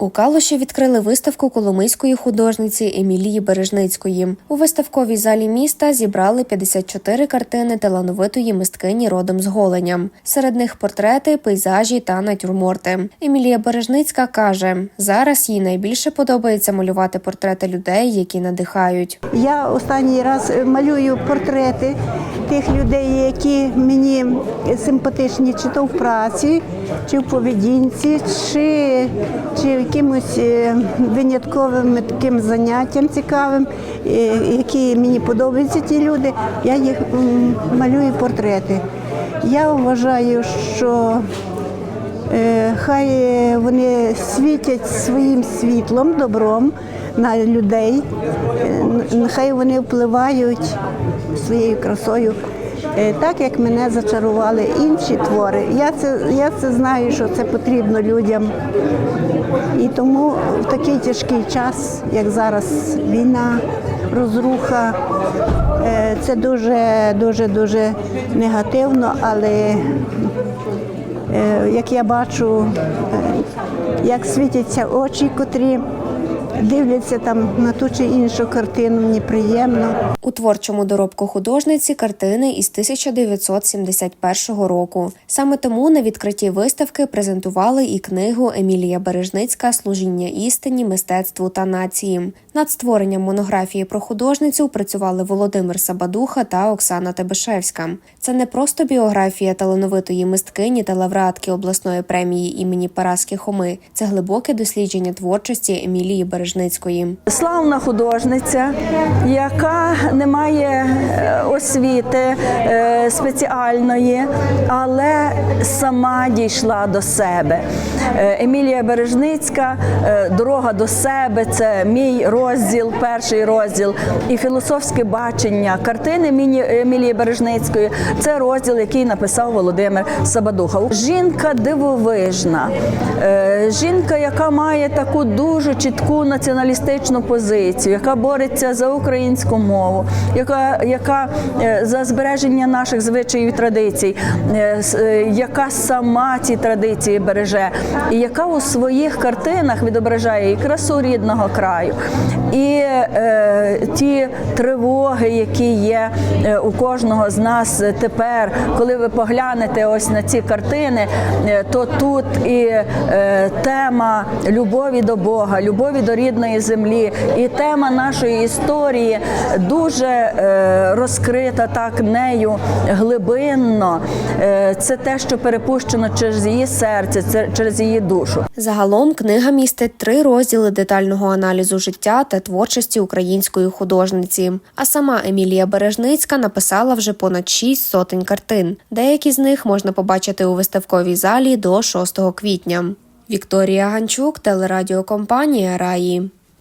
У Калуші відкрили виставку коломийської художниці Емілії Бережницької. У виставковій залі міста зібрали 54 картини талановитої мисткині родом з Голеням. Серед них портрети, пейзажі та натюрморти. Емілія Бережницька каже: зараз їй найбільше подобається малювати портрети людей, які надихають. Я останній раз малюю портрети тих людей, які мені симпатичні, чи то в праці, чи в поведінці, чи, чи якимось е, винятковим таким заняттям цікавим, е, які мені подобаються ті люди. Я їх малюю портрети. Я вважаю, що Е, Хай вони світять своїм світлом, добром на людей. Нехай вони впливають своєю красою, е, так як мене зачарували інші твори. Я це, я це знаю, що це потрібно людям. І тому в такий тяжкий час, як зараз війна, розруха, е, це дуже, дуже, дуже негативно, але Е, як я бачу, як світяться очі, котрі дивляться там на ту чи іншу картину, мені приємно. У творчому доробку художниці картини із 1971 року. Саме тому на відкритті виставки презентували і книгу Емілія Бережницька Служіння істині, мистецтву та нації. Над створенням монографії про художницю працювали Володимир Сабадуха та Оксана Тебешевська. Це не просто біографія талановитої мисткині та лауреатки обласної премії імені Параски Хоми. Це глибоке дослідження творчості Емілії Бережницької. Славна художниця, яка не має е, освіти е, спеціальної, але сама дійшла до себе. Е, Емілія Бережницька, дорога до себе це мій розділ, перший розділ, і філософське бачення картини Міні- Емілії Бережницької. Це розділ, який написав Володимир Сабадуха. Жінка дивовижна, е, жінка, яка має таку дуже чітку націоналістичну позицію, яка бореться за українську мову, яка, яка е, за збереження наших звичаїв і традицій, е, яка сама ці традиції береже, і яка у своїх картинах відображає і красу рідного краю, і е, ті тривоги, які є е, у кожного з нас тепер, коли ви поглянете ось на ці картини, е, то тут і е, тема любові до Бога, любові до рідної землі, і тема нашої історії дуже е, розкрита так нею глибинно. Е, Це те, що перепущено через її серце, це через її душу. Загалом книга містить три розділи детального аналізу та творчості української художниці. А сама Емілія Бережницька написала вже понад шість сотень картин. Деякі з них можна побачити у виставковій залі до 6 квітня. Вікторія Ганчук, телерадіокомпанія Раї.